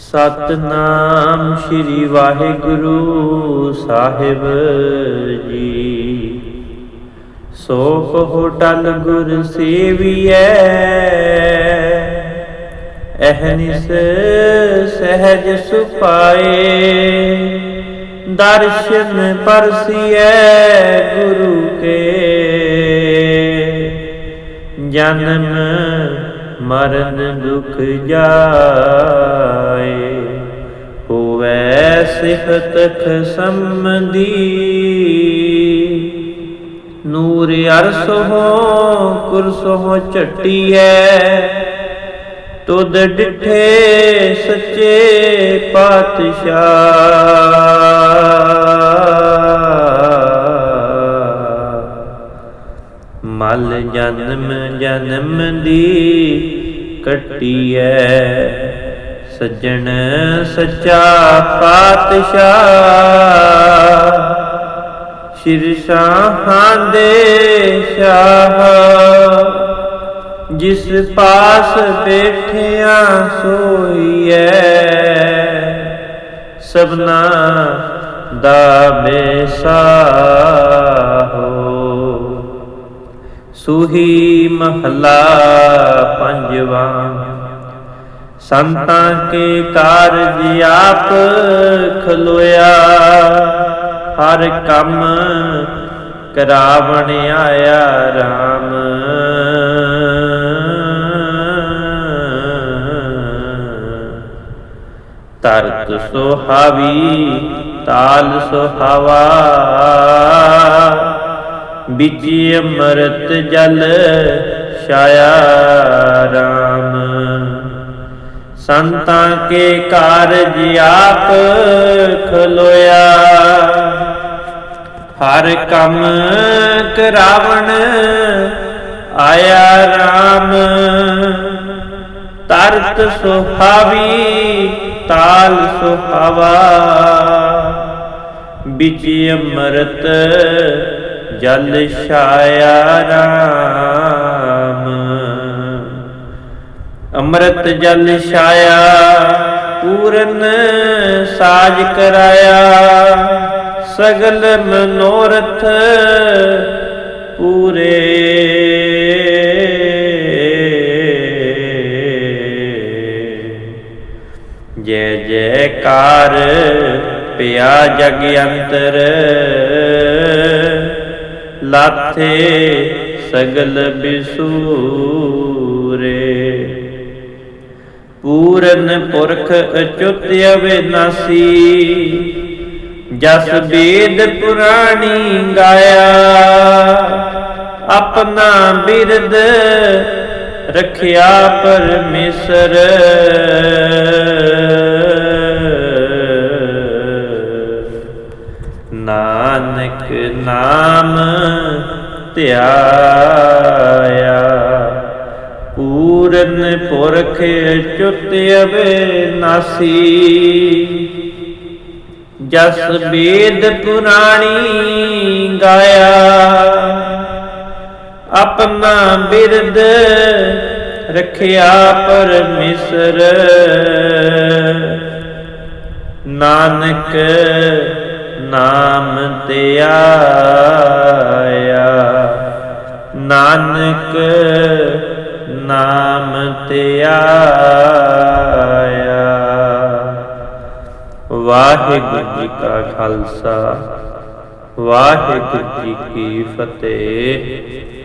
ਸਤਨਾਮ ਸ੍ਰੀ ਵਾਹਿਗੁਰੂ ਸਾਹਿਬ ਜੀ। ਸੋ ਕਹੋ ਟਲ ਗੁਰ ਸੇਵੀਐ, ਅਹਨਿਸ ਸਹਿਜ ਸੁਪਾਏ। ਦਰਸ਼ਨ ਪਰਸੀਐ ਗੁਰੂ ਕੇ। ਜਨਮ ਮਰਨ ਦੁਖ ਜਾਏ, ਹੋਵੈ ਸਿਫਤ ਖਸਮਦੀ ਨੂਰ ਅਰਸ ਹੋ ਕੁਰਸ ਹੋ ਝਟੀਐ, ਤੁਧ ਡਿਠੇ ਸੱਚੇ ਪਾਤਸ਼ਾਹ। ਮਲ ਜਨਮ ਜਨਮ ਦੀ ਕੱਟੀਐ। ਸੱਜਣ ਸੱਚਾ ਪਾਤਸ਼ਾਹ, ਸ਼ਿਰਸ਼ਾਹਾਂ ਦੇ ਸ਼ਾਹ। ਜਿਸ ਪਾਸ ਬੈਠਿਆ ਸੋਈਐ, ਸਭਨਾ ਦਾ ਬੇਸਾ ਸੁਹੀ ਮਹਲਾ ਪੰਜਵਾ। ਸੰਤਾਂ ਕੇ ਕਾਰਜ ਆਪ ਖਲੋਇਆ, ਹਰ ਕੰਮ ਕਰਾਵਣ ਆਇਆ RAM ਤਰਤ ਸੁਹਾਵੀ, ਤਾਲ ਸੁਹਾਵਾ। ਬਿਜ਼ੀ ਅੰਮ੍ਰਿਤ ਜਲ ਛਾਇਆ RAM ਸੰਤਾਂ ਕੇ ਕਾਰਜ ਆਪ ਖਲੋਇਆ। ਹਰ ਕੰਮ ਕਰਾਵਣ ਆਇਆ RAM ਤਰਤ ਸੁਹਾਵੀ ਤਾਲ ਸੁਹਾਵਾ। ਬਿਜ਼ੀ ਅੰਮ੍ਰਿਤ ਜਲ ਛਾਇਆ ਰਾਮ। ਅੰਮ੍ਰਿਤ ਜਲ ਛਾਇਆ, ਪੂਰਨ ਸਾਜ ਕਰਾਇਆ। ਸਗਲ ਮਨੋਰਥ ਪੂਰੇ। ਜੈ ਜੈਕਾਰ ਪਿਆ ਜਗ ਅੰਤਰ। ਲਾਥੇ ਸਗਲ ਬਿਸੂਰੇ। ਪੂਰਨ ਪੁਰਖ ਅਚੁੱਤ ਅਵਿਨਾਸੀ ਜਸ ਵੇਦ ਪੁਰਾਣੀ ਗਾਇਆ। ਆਪਣਾ ਬਿਰਦ ਰਖਿਆ ਪਰਮੇਸ਼ਰ। ਨਾਮ ਧਿਆਇਆ। ਪੂਰਨ ਪੁਰਖ ਚੁੱਤ ਅਬਿਨਾਸੀ ਜਸ ਵੇਦ ਪੁਰਾਣੀ ਗਾਇਆ। ਆਪਣਾ ਬਿਰਦ ਰਖਿਆ ਪਰਮੇਸ਼ਰ। ਨਾਨਕ ਨਾਮ ਧਿਆਇਆ ਨਾਨਕ ਨਾਮ ਧਿਆਇਆ ਵਾਹਿਗੁਰੂ ਜੀ ਕਾ ਖਾਲਸਾ ਵਾਹਿਗੁਰੂ ਜੀ ਕੀ ਫਤਿਹ।